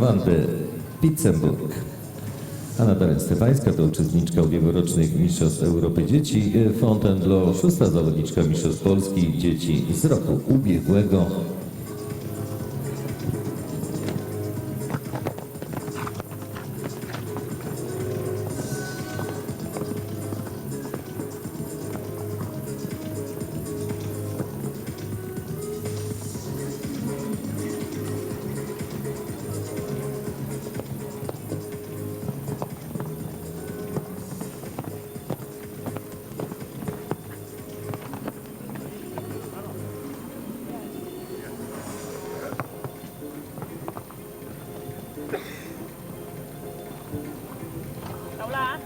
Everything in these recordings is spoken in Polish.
Wandę Pitzenburg. A Natalia Stefańska to uczestniczka ubiegłorocznych Mistrzostw Europy Dzieci Fontainebleau, szósta zawodniczka Mistrzostw Polski Dzieci z roku ubiegłego. 走了啊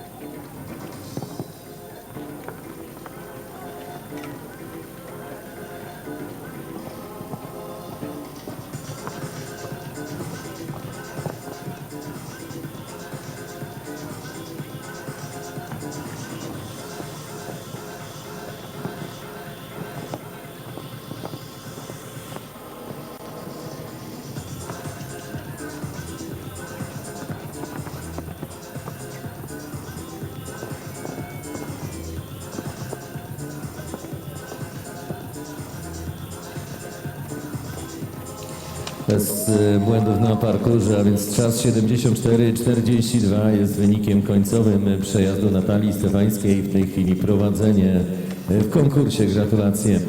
Bez e, błędów na parkurze, a więc czas 74-42 jest wynikiem końcowym przejazdu Natalii Stefańskiej. W tej chwili prowadzenie w konkursie. Gratulacje.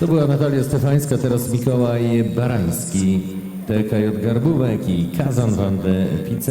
To była Natalia Stefańska, teraz Mikołaj Barański, TKJ Garbówek i Kazan Van de Pice.